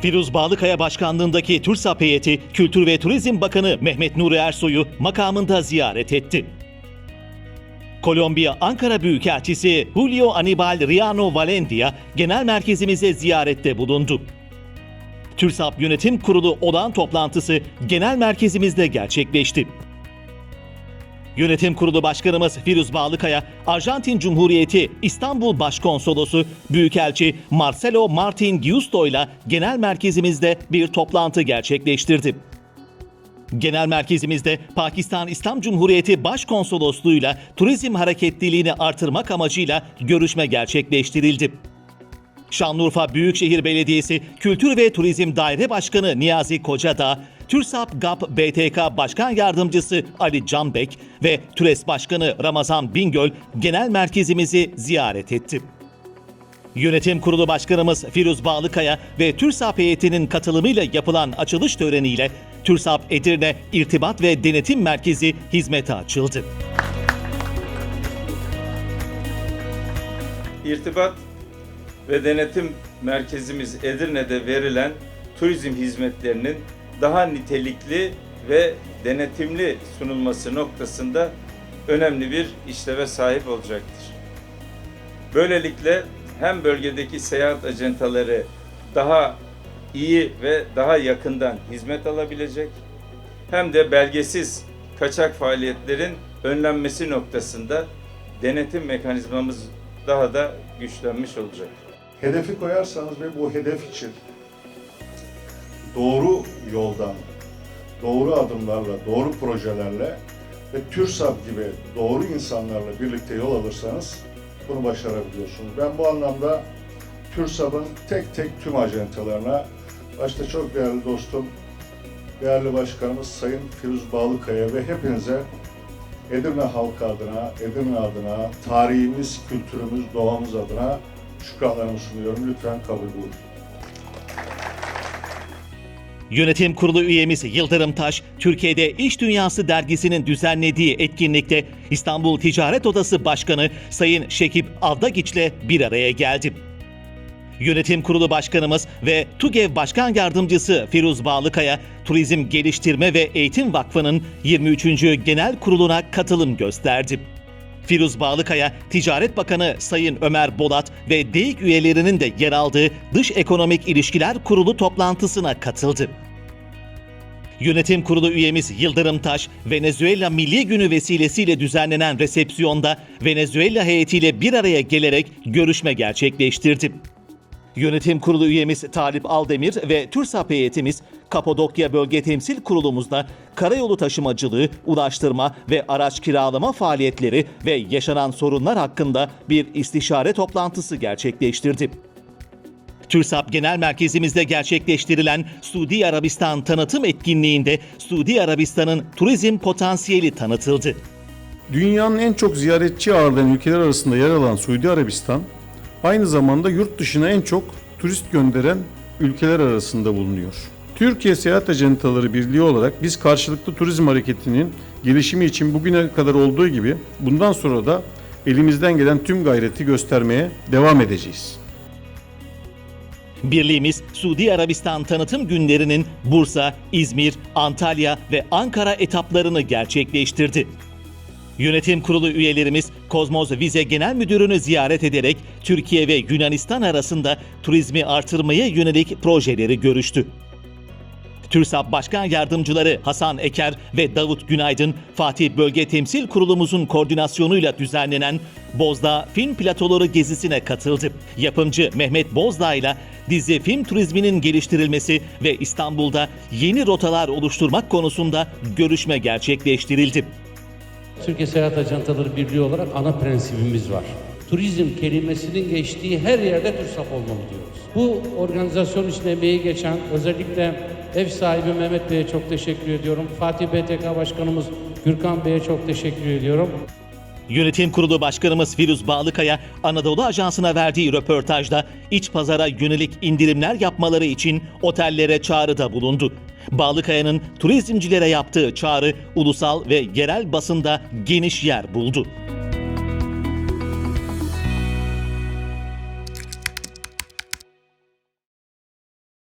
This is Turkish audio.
Firuz Bağlıkaya başkanlığındaki TÜRSAP heyeti Kültür ve Turizm Bakanı Mehmet Nuri Ersoy'u makamında ziyaret etti. Kolombiya Ankara Büyükelçisi Julio Anibal Riano Valendia genel merkezimize ziyarette bulundu. TÜRSAP Yönetim Kurulu olağan toplantısı genel merkezimizde gerçekleşti. Yönetim Kurulu Başkanımız Firuz Bağlıkaya, Arjantin Cumhuriyeti İstanbul Başkonsolosu Büyükelçi Marcelo Martin Giusto ile genel merkezimizde bir toplantı gerçekleştirdi. Genel merkezimizde Pakistan İslam Cumhuriyeti Başkonsolosluğu'yla turizm hareketliliğini artırmak amacıyla görüşme gerçekleştirildi. Şanlıurfa Büyükşehir Belediyesi Kültür ve Turizm Daire Başkanı Niyazi Kocadağ, TÜRSAP GAP BTK Başkan Yardımcısı Ali Canbek ve TÜRES Başkanı Ramazan Bingöl genel merkezimizi ziyaret etti. Yönetim Kurulu Başkanımız Firuz Bağlıkaya ve TÜRSAP heyetinin katılımıyla yapılan açılış töreniyle TÜRSAP Edirne İrtibat ve Denetim Merkezi hizmete açıldı. İrtibat ve denetim merkezimiz Edirne'de verilen turizm hizmetlerinin daha nitelikli ve denetimli sunulması noktasında önemli bir işleve sahip olacaktır. Böylelikle hem bölgedeki seyahat ajantaları daha iyi ve daha yakından hizmet alabilecek hem de belgesiz kaçak faaliyetlerin önlenmesi noktasında denetim mekanizmamız daha da güçlenmiş olacak. Hedefi koyarsanız ve bu hedef için doğru yoldan, doğru adımlarla, doğru projelerle ve TÜRSAP gibi doğru insanlarla birlikte yol alırsanız bunu başarabiliyorsunuz. Ben bu anlamda TÜRSAP'ın tek tek tüm ajantalarına, başta çok değerli dostum, değerli başkanımız Sayın Firuz Bağlıkaya ve hepinize Edirne halkı adına, Edirne adına, tarihimiz, kültürümüz, doğamız adına şükranlarımı sunuyorum. Lütfen kabul buyurun. Yönetim Kurulu üyemiz Yıldırım Taş, Türkiye'de İş Dünyası dergisinin düzenlediği etkinlikte İstanbul Ticaret Odası Başkanı Sayın Şekip Avdagiç'le bir araya geldi. Yönetim Kurulu Başkanımız ve TUGEV Başkan Yardımcısı Firuz Bağlıkaya, Turizm Geliştirme ve Eğitim Vakfı'nın 23. Genel Kurulu'na katılım gösterdi. Firuz Bağlıkaya, Ticaret Bakanı Sayın Ömer Bolat ve DEİK üyelerinin de yer aldığı Dış Ekonomik İlişkiler Kurulu toplantısına katıldı. Yönetim Kurulu üyemiz Yıldırım Taş, Venezuela Milli Günü vesilesiyle düzenlenen resepsiyonda Venezuela heyetiyle bir araya gelerek görüşme gerçekleştirdi. Yönetim Kurulu üyemiz Talip Aldemir ve TÜRSAP heyetimiz Kapadokya Bölge Temsil Kurulumuzda karayolu taşımacılığı, ulaştırma ve araç kiralama faaliyetleri ve yaşanan sorunlar hakkında bir istişare toplantısı gerçekleştirdi. TÜRSAP Genel Merkezimizde gerçekleştirilen Suudi Arabistan tanıtım etkinliğinde Suudi Arabistan'ın turizm potansiyeli tanıtıldı. Dünyanın en çok ziyaretçi ağırlayan ülkeler arasında yer alan Suudi Arabistan, aynı zamanda yurt dışına en çok turist gönderen ülkeler arasında bulunuyor. Türkiye Seyahat Ajantaları Birliği olarak biz karşılıklı turizm hareketinin gelişimi için bugüne kadar olduğu gibi bundan sonra da elimizden gelen tüm gayreti göstermeye devam edeceğiz. Birliğimiz Suudi Arabistan tanıtım günlerinin Bursa, İzmir, Antalya ve Ankara etaplarını gerçekleştirdi. Yönetim kurulu üyelerimiz Kozmoz Vize Genel Müdürünü ziyaret ederek Türkiye ve Yunanistan arasında turizmi artırmaya yönelik projeleri görüştü. TÜRSAP Başkan Yardımcıları Hasan Eker ve Davut Günaydın, Fatih Bölge Temsil Kurulumuzun koordinasyonuyla düzenlenen Bozdağ Film Platoları gezisine katıldı. Yapımcı Mehmet Bozdağ ile dizi film turizminin geliştirilmesi ve İstanbul'da yeni rotalar oluşturmak konusunda görüşme gerçekleştirildi. Türkiye Seyahat Ajantaları Birliği olarak ana prensibimiz var. Turizm kelimesinin geçtiği her yerde TÜRSAP olmalı diyoruz. Bu organizasyon için emeği geçen özellikle ev sahibi Mehmet Bey'e çok teşekkür ediyorum. Fatih BTK Başkanımız Gürkan Bey'e çok teşekkür ediyorum. Yönetim Kurulu Başkanımız Firuz Bağlıkaya, Anadolu Ajansı'na verdiği röportajda iç pazara yönelik indirimler yapmaları için otellere çağrıda bulundu. Bağlıkaya'nın turizmcilere yaptığı çağrı ulusal ve yerel basında geniş yer buldu.